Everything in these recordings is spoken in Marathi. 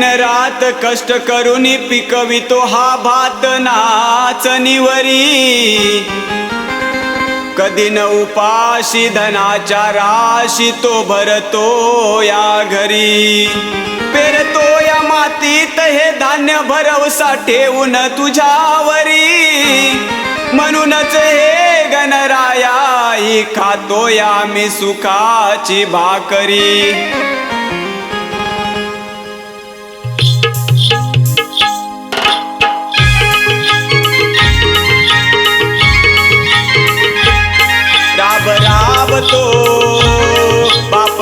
दिन रात कष्ट करून पिकवितो हा भात नाचनीवरी कधी न उपाशी धनाच्या राशी तो भरतो या घरी. पेरतो या मातीत हे धान्य भरवसा ठेवून तुझ्यावरी. म्हणूनच हे गणराया खातो या मी सुखाची भाकरी.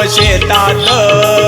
谢大哥。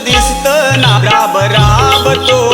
दिसत ना राब राब तो.